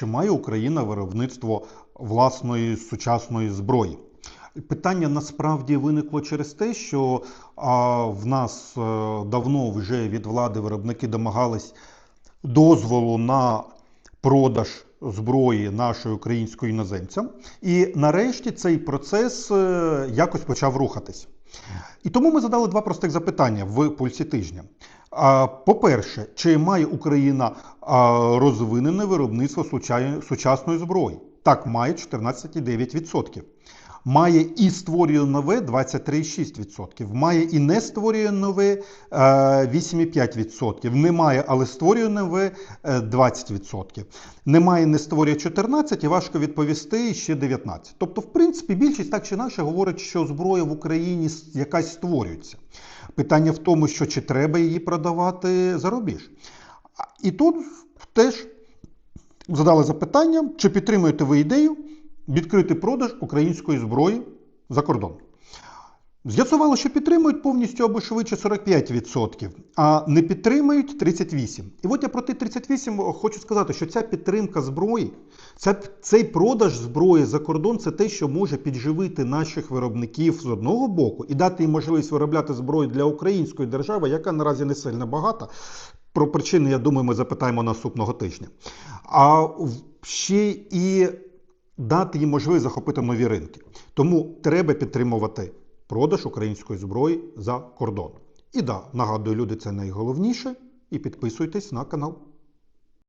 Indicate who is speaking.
Speaker 1: чи має Україна виробництво власної сучасної зброї? Питання насправді виникло через те, що а, в нас е, давно вже від влади виробники домагались дозволу на продаж зброї нашої української іноземцям. І нарешті цей процес е, якось почав рухатись. І тому ми задали два простих запитання в пульсі тижня. По-перше, чи має Україна розвинене виробництво сучасної зброї? Так, має 14,9%. Має і створює нове 23,6%. Має і не створює нове е, 8,5%. Немає, але створює нове е, 20%. Немає, не створює 14% і важко відповісти ще 19%. Тобто, в принципі, більшість так чи інакше говорить, що зброя в Україні якась створюється. Питання в тому, що чи треба її продавати за рубіж. І тут теж задали запитання, чи підтримуєте ви ідею відкрити продаж української зброї за кордон. З'ясувало, що підтримують повністю або швидше 45%, а не підтримують 38%. І от я про ті 38% хочу сказати, що ця підтримка зброї, ця, цей продаж зброї за кордон це те, що може підживити наших виробників з одного боку і дати їм можливість виробляти зброю для української держави, яка наразі не сильно багата. Про причини, я думаю, ми запитаємо наступного тижня. А ще і дати їм можливість захопити нові ринки. Тому треба підтримувати продаж української зброї за кордон. І да, нагадую, люди, це найголовніше. І підписуйтесь на канал.